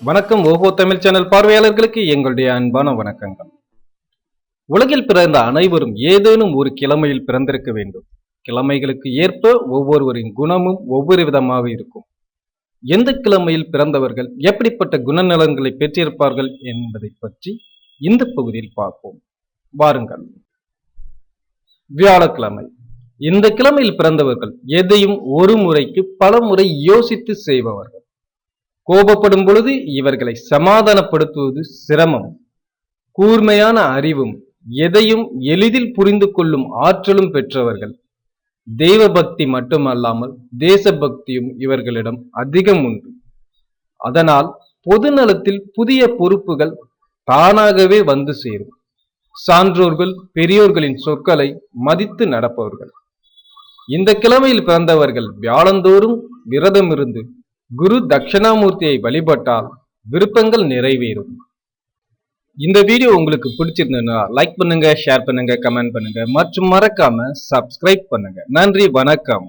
வணக்கம். ஓஹோ தமிழ் சேனல் பார்வையாளர்களுக்கு எங்களுடைய அன்பான வணக்கங்கள். உலகில் பிறந்த அனைவரும் ஏதேனும் ஒரு கிழமையில் பிறந்திருக்க வேண்டும். கிழமைகளுக்கு ஏற்ப ஒவ்வொருவரின் குணமும் ஒவ்வொரு விதமாக இருக்கும். எந்த கிழமையில் பிறந்தவர்கள் எப்படிப்பட்ட குணநலன்களை பெற்றிருப்பார்கள் என்பதை பற்றி இந்த பகுதியில் பார்ப்போம். வாருங்கள். வியாழக்கிழமை. இந்த கிழமையில் பிறந்தவர்கள் எதையும் ஒரு முறைக்கு பல முறை யோசித்து செய்பவர்கள். கோபப்படும் பொழுது இவர்களை சமாதானப்படுத்துவது சிரமம். கூர்மையான அறிவும் எதையும் எளிதில் புரிந்து கொள்ளும் ஆற்றலும் பெற்றவர்கள். தெய்வ பக்தி மட்டுமல்லாமல் தேசபக்தியும் இவர்களிடம் அதிகம் உண்டு. அதனால் பொதுநலத்தில் புதிய பொறுப்புகள் தானாகவே வந்து சேரும். சான்றோர்கள் பெரியோர்களின் சொற்களை மதித்து நடப்பவர்கள். இந்த கிழமையில் பிறந்தவர்கள் வியாழந்தோறும் விரதம் இருந்து குரு தட்சிணாமூர்த்தியை வழிபட்டால் விருப்பங்கள் நிறைவேறும். இந்த வீடியோ உங்களுக்கு பிடிச்சிருந்ததுன்னா லைக் பண்ணுங்க ஷேர் பண்ணுங்க கமெண்ட் பண்ணுங்க. மற்றும் மறக்காம சப்ஸ்கிரைப் பண்ணுங்க. நன்றி வணக்கம்.